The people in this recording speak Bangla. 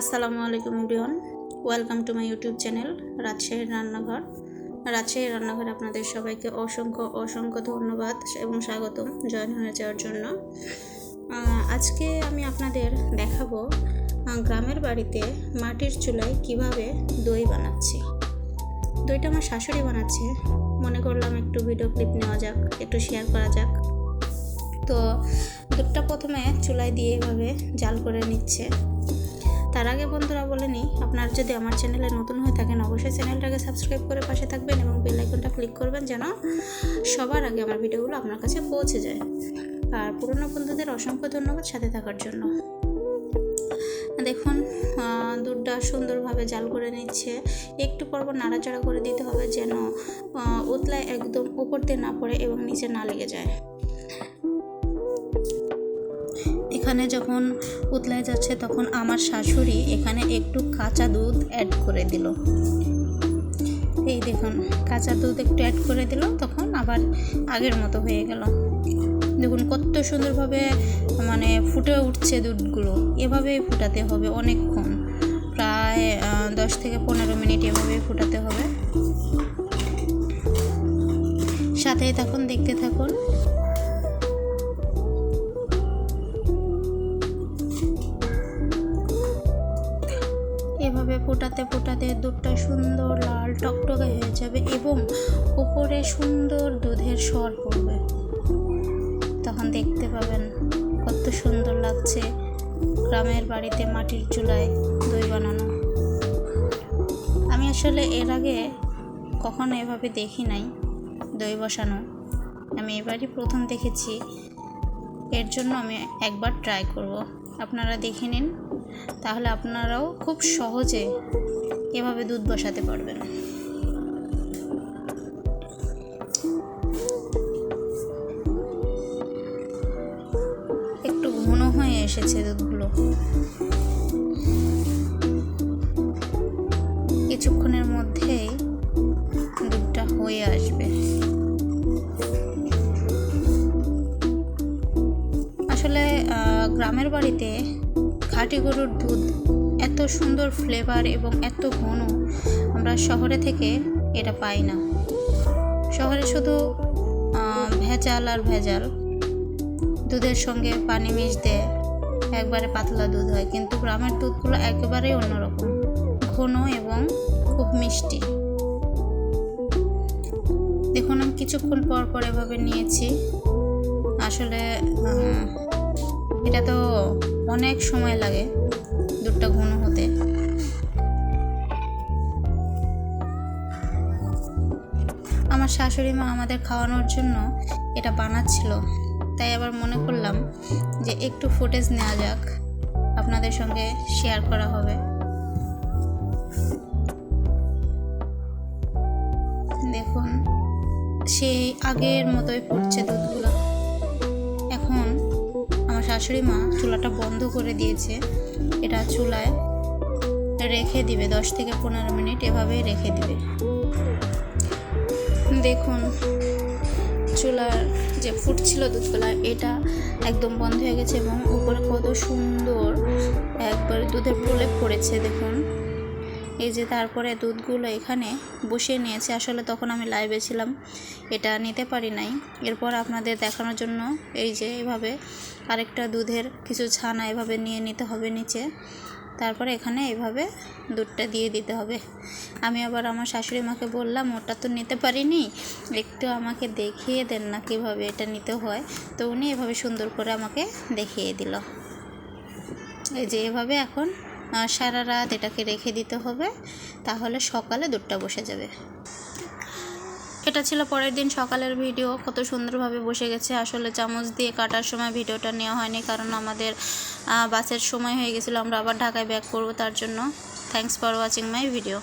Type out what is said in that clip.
আসসালামু আলাইকুম everyone. Welcome to my YouTube channel রাজশাহীর রান্নাঘর। রাজশাহীর রান্নাঘরে আপনাদের সবাইকে অসংখ্য অসংখ্য ধন্যবাদ এবং স্বাগতম জয়েন হয়ে যাওয়ার জন্য। আজকে আমি আপনাদের দেখাবো গ্রামের বাড়িতে মাটির চুলায় কীভাবে দই বানাচ্ছি। দইটা আমার শাশুড়ি বানাচ্ছে। মনে করলাম একটু ভিডিও ক্লিপ নেওয়া যাক, একটু শেয়ার করা যাক। তো, দুধটা প্রথমে চুলায় দিয়ে এভাবে জাল করে নিচ্ছে। তার আগে বন্ধুরা বলে নিই, আপনারা যদি আমার চ্যানেলে নতুন হয়ে থাকেন, অবশ্যই চ্যানেলটাকে সাবস্ক্রাইব করে পাশে থাকবেন এবং বেল আইকনটা ক্লিক করবেন যেন সবার আগে আমার ভিডিওগুলো আপনার কাছে পৌঁছে যায়। আর পুরনো বন্ধুদের অসংখ্য ধন্যবাদ সাথে থাকার জন্য। দেখুন দুধটা সুন্দরভাবে জাল করে নিচ্ছে। একটু পরপর নাড়াচাড়া করে দিতে হবে যেন উতলায় একদম উপর দিয়ে না পড়ে এবং নিচে না লেগে যায়। এখানে যখন উতলায় যাচ্ছে তখন আমার শাশুড়ি এখানে একটু কাঁচা দুধ অ্যাড করে দিল। এই দেখুন, কাঁচা দুধ একটু অ্যাড করে দিল, তখন আবার আগের মতো হয়ে গেল। দেখুন, কত সুন্দরভাবে মানে ফুটে উঠছে দুধগুলো। এভাবেই ফুটাতে হবে অনেকক্ষণ। প্রায় দশ থেকে পনেরো মিনিট এভাবেই ফুটাতে হবে। সাথেই থাকুন, দেখতে থাকুন। ফোটাতে ফোটাতে দুধটা সুন্দর লাল টকটকে হয়ে যাবে এবং উপরে সুন্দর দুধের স্বর পড়বে। তখন দেখতে পাবেন কত সুন্দর লাগছে গ্রামের বাড়িতে মাটির চুলায় দই বানানো। আমি আসলে এর আগে কখনো এভাবে দেখি নাই দই বসানো। আমি এবারই প্রথম দেখেছি। এর জন্য আমি একবার ট্রাই করব। আপনারা দেখে নিন তাহলে আপনারাও খুব সহজে এভাবে দুধ বসাতে পারবেন। একটু ঘন হয়ে এসেছে দুধগুলো। কিছুক্ষণের মধ্যেই দুধটা হয়ে আসবে। আসলে গ্রামের বাড়িতে খাঁটি গরুর দুধ, এত সুন্দর ফ্লেভার এবং এত ঘন, আমরা শহরে থেকে এটা পাই না। শহরে শুধু ভেজাল আর ভেজাল। দুধের সঙ্গে পানি মিশ দেয় একবারে পাতলা দুধ হয়, কিন্তু গ্রামের দুধগুলো একেবারেই অন্যরকম, ঘন এবং খুব মিষ্টি। দেখুন, আমি কিছুক্ষণ পর পর এভাবে নিয়েছি। আসলে এটা তো অনেক সময় লাগে দুধটা ঘন হতে। আমার শাশুড়ি মা আমাদের খাওয়ানোর জন্য এটা বানাচ্ছিল। তাই আবার মনে করলাম যে একটু ফুটেজ নেওয়া যাক, আপনাদের সঙ্গে শেয়ার করা হবে। দেখুন, সেই আগের মতোই ফুটছে দুধগুলো। শাশুড়ি মা চুলাটা বন্ধ করে দিয়েছে। এটা চুলায় রেখে দিবে, দশ থেকে পনেরো মিনিট এভাবেই রেখে দিবে। দেখুন, চুলার যে ফুটছিল দুধগুলা এটা একদম বন্ধ হয়ে গেছে এবং উপরে কত সুন্দর একবার দুধের প্রলেপ পড়েছে, দেখুন। এই যে তারপরে দুধগুলো এখানে বসিয়ে নিয়েছে। আসলে তখন আমি লাইভে ছিলাম, এটা নিতে পারি নাই। এরপর আপনাদের দেখানোর জন্য এই যে এভাবে আরেকটা দুধের কিছু ছানা এভাবে নিয়ে নিতে হবে নিচে। তারপরে এখানে এভাবে দুধটা দিয়ে দিতে হবে। আমি আবার আমার শাশুড়ি মাকে বললাম, ওটা তো নিতে পারিনি। একটু আমাকে দেখিয়ে দেন না কীভাবে এটা নিতে হয়। তো উনি এভাবে সুন্দর করে আমাকে দেখিয়ে দিল। এই যে এভাবে এখন সারা রাত এটাকে রেখে দিতে হবে, তাহলে সকালে দুধটা বসে যাবে। এটা ছিল পরের দিন সকালের ভিডিও, কত সুন্দরভাবে বসে গেছে। আসলে চামচ দিয়ে কাটার সময় ভিডিওটা নেওয়া হয়নি, কারণ আমাদের বাসের সময় হয়ে গেছিল, আমরা আবার ঢাকায় ব্যাক করব তার জন্য। Thanks for watching my video